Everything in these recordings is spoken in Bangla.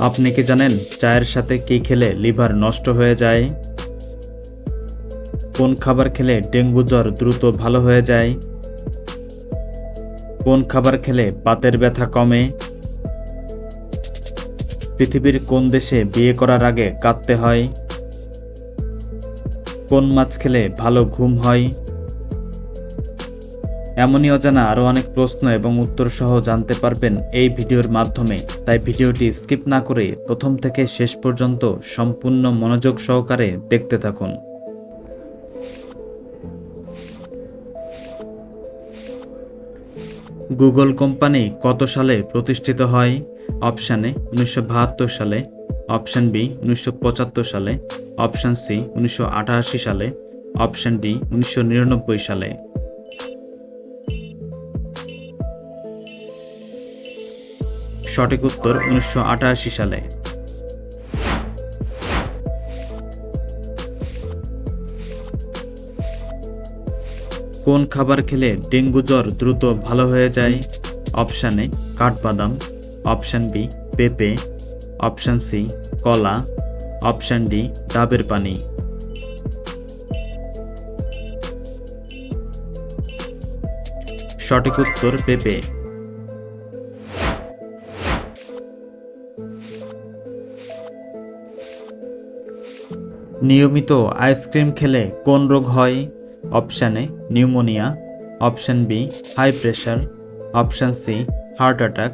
আপনি কি জানেন চায়ের সাথে কি খেলে লিভার নষ্ট হয়ে যায়? কোন খাবার খেলে ডেঙ্গু জ্বর দ্রুত ভালো হয়ে যায়? কোন খাবার খেলে পাতের ব্যথা কমে? পৃথিবীর কোন দেশে বিয়ে করার আগে কাঁদতে হয়? কোন মাছ খেলে ভালো ঘুম হয়? এমনই অজানা আরও অনেক প্রশ্ন এবং উত্তর সহ জানতে পারবেন এই ভিডিওর মাধ্যমে। তাই ভিডিওটি স্কিপ না করে প্রথম থেকে শেষ পর্যন্ত সম্পূর্ণ মনোযোগ সহকারে দেখতে থাকুন। গুগল কোম্পানি কত সালে প্রতিষ্ঠিত হয়? অপশানে উনিশশো সালে, অপশান বি উনিশশো পঁচাত্তর সালে, অপশান সি উনিশশো আঠাশি সালে, অপশান ডি উনিশশো নিরানব্বই সালে। সঠিক উত্তর উনিশশো আটাশি সালে। কোন খাবার খেলে ডেঙ্গু জ্বর দ্রুত ভালো হয়ে যায়? অপশান এ, কাঠবাদাম, অপশান বি, পেঁপে, অপশান সি, কলা, অপশান ডি, ডাবের পানি। সঠিক উত্তর পেঁপে। নিয়মিত আইসক্রিম খেলে কোন রোগ হয়? Option A pneumonia option B high pressure option C heart attack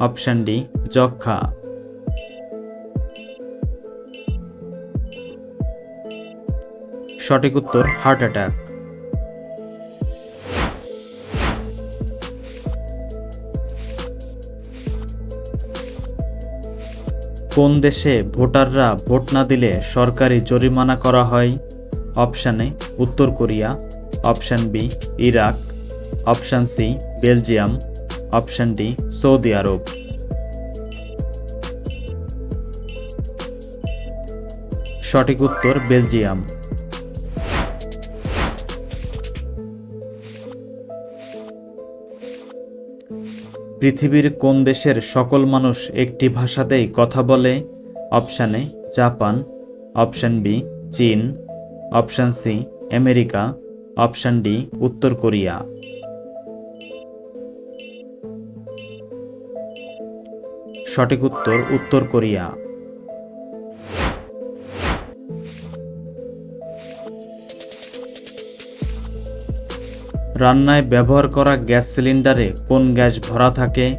option D যক্ষা সঠিক উত্তর হার্ট অ্যাটাক কোন দেশে ভোটাররা ভোট না দিলে সরকারি জরিমানা করা হয়? অপশান এ, উত্তর Korea. Option B, Iraq. Option C, Belgium. Option D, Saudi আরব। সঠিক উত্তর, বেলজিয়াম। পৃথিবীর কোন দেশের সকল মানুষ একটি ভাষাতেই কথা বলে? Option A, Japan. Option B, চীন। Option C, America. Option D, উত্তর কোরিয়া। সঠিক উত্তর উত্তর কোরিয়া। রান্নায় ব্যবহার করা গ্যাস সিলিন্ডারে কোন গ্যাস ভরা থাকে?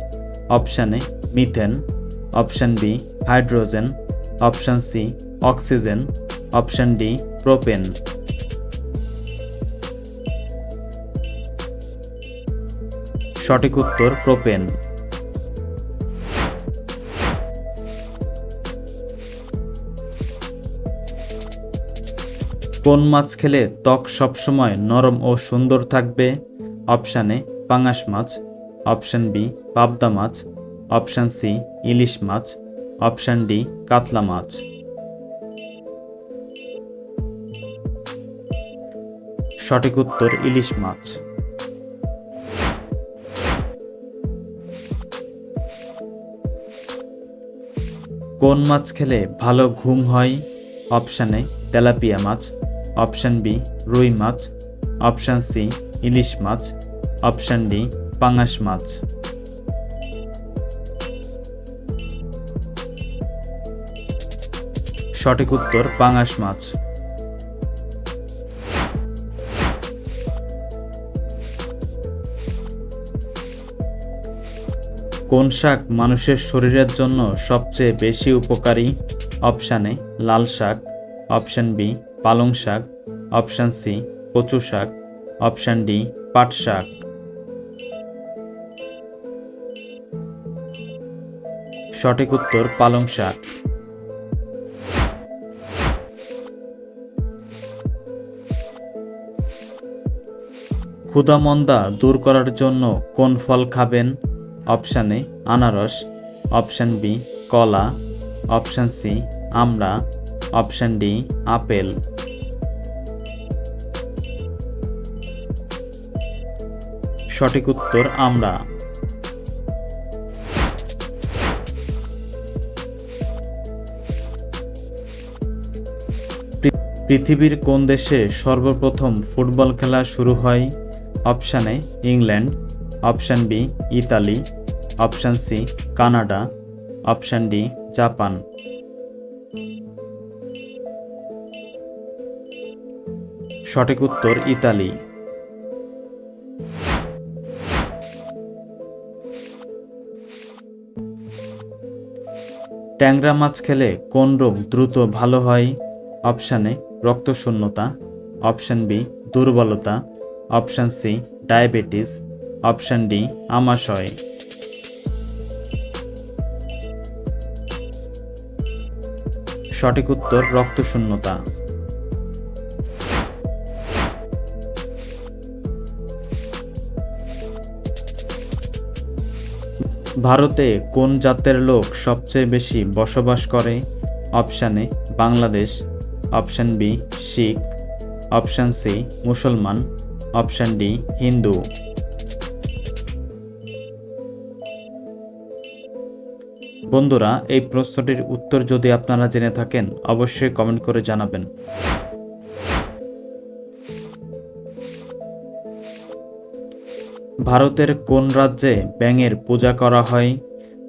Option A, methane. Option B, hydrogen. Option C, oxygen. Option D, propane. সঠিক উত্তর প্রোপেন। কোন মাছ খেলে ত্বক সবসময় নরম ও সুন্দর থাকবে? অপশান এ, পাঙাশ মাছ। অপশান বি, পাবদা মাছ। অপশান সি, ইলিশ মাছ। অপশান ডি, কাতলা মাছ। সঠিক উত্তর, ইলিশ মাছ। কোন মাছ খেলে ভালো ঘুম হয়? অপশান তেলাপিয়া মাছ। অপশান বি, রুই মাছ। অপশান সি, ইলিশ মাছ। অপশান ডি, পাঙাশ মাছ। সঠিক উত্তর, পাঙাশ মাছ। কোন শাক মানুষের শরীরের জন্য সবচেয়ে বেশি উপকারী? অপশানে লাল শাক। অপশান বি পালং শাক অপশান সি কচু শাক অপশান ডি পাট শাক। সঠিক উত্তর, পালং শাক। ক্ষুধামন্দা দূর করার জন্য কোন ফল খাবেন? অপশান এ আনারস অপশান বি কলা অপশান সি আমড়া অপশান ডি, আপেল। সঠিক উত্তর আমরা। পৃথিবীর কোন দেশে সর্বপ্রথম ফুটবল খেলা শুরু হয়? Option A England. Option B, Italy. Option C, Canada. Option D, Japan. সঠিক উত্তর ইতালি। ট্যাংরা মাছ খেলে কোন রোগ দ্রুত ভালো হয়? অপশান রক্তশূন্যতা। অপশান বি, দুর্বলতা। Option C, diabetes. Option D, আমাশয়। সঠিক উত্তর রক্তশূন্যতা। ভারতে কোন জাতের লোক সবচেয়ে বেশি বসবাস করে? Option A, Bangladesh. Option B, Sikh. Option C, মুসলমান। Option D, Hindu. বন্ধুরা, এই প্রশ্নটির উত্তর যদি আপনারা জেনে থাকেন, অবশ্যই কমেন্ট করে জানাবেন। ভারতের কোন রাজ্যে ব্যাঙের পূজা করা হয়?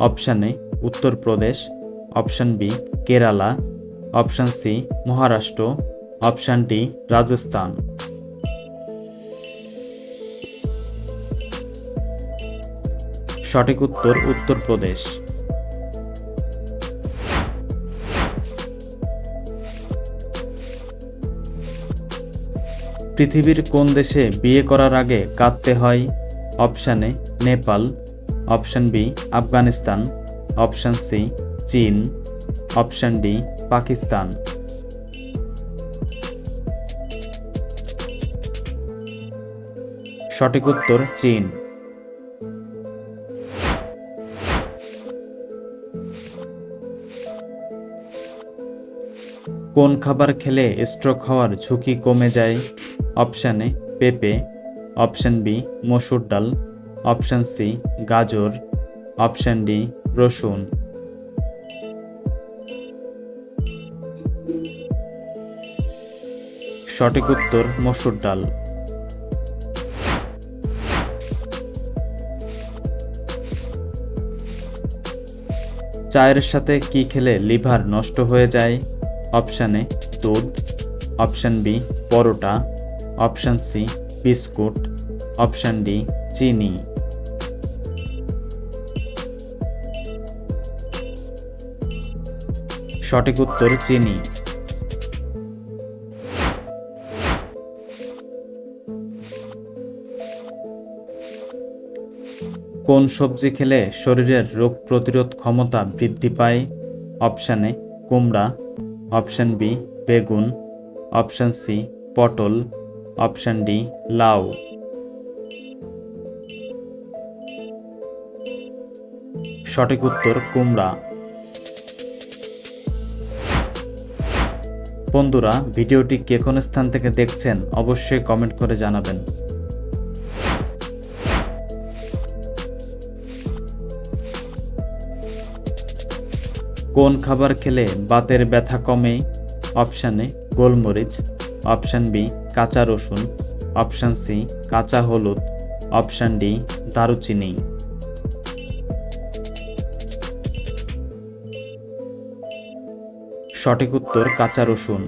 Option A, Uttar Pradesh. Option B, Kerala. Option C, Maharashtra. Option D, Rajasthan. সঠিক উত্তর উত্তরপ্রদেশ। পৃথিবীর কোন দেশে বিয়ে করার আগে কাঁদতে হয়? Option A Nepal, option B Afghanistan, option C চীন, অপশান ডি পাকিস্তান। সঠিক উত্তর চীন। কোন খাবার খেলে স্ট্রোক হওয়ার ঝুঁকি কমে যায়? অপশান এ পেঁপে অপশান বি, মসুর ডাল। অপশান সি, গাজর। অপশান ডি, রসুন। সঠিক উত্তর, মসুর ডাল। চায়ের সাথে কি খেলে লিভার নষ্ট হয়ে যায়? অপশান এ, দুধ। Option B, paratha. Option C, biscuit. Option D, চিনি। সঠিক উত্তর চিনি। কোন সবজি খেলে শরীরের রোগ প্রতিরোধ ক্ষমতা বৃদ্ধি পায়? অপশান এ, কুমড়া। অপশান বি, বেগুন। অপশান সি, পটল। অপশান ডি, লাউ। সঠিক উত্তর কুমড়া। বন্ধুরা, ভিডিওটি কে কোন স্থান থেকে দেখছেন অবশ্যই কমেন্ট করে জানাবেন। কোন খাবার খেলে বাতের ব্যথা কমে? অপশান গোলমরিচ। অপশান বি, কাঁচা রসুন। অপশান সি, কাঁচা হলুদ। অপশান ডি, দারুচিনি। সঠিক উত্তর কাঁচা রসুন।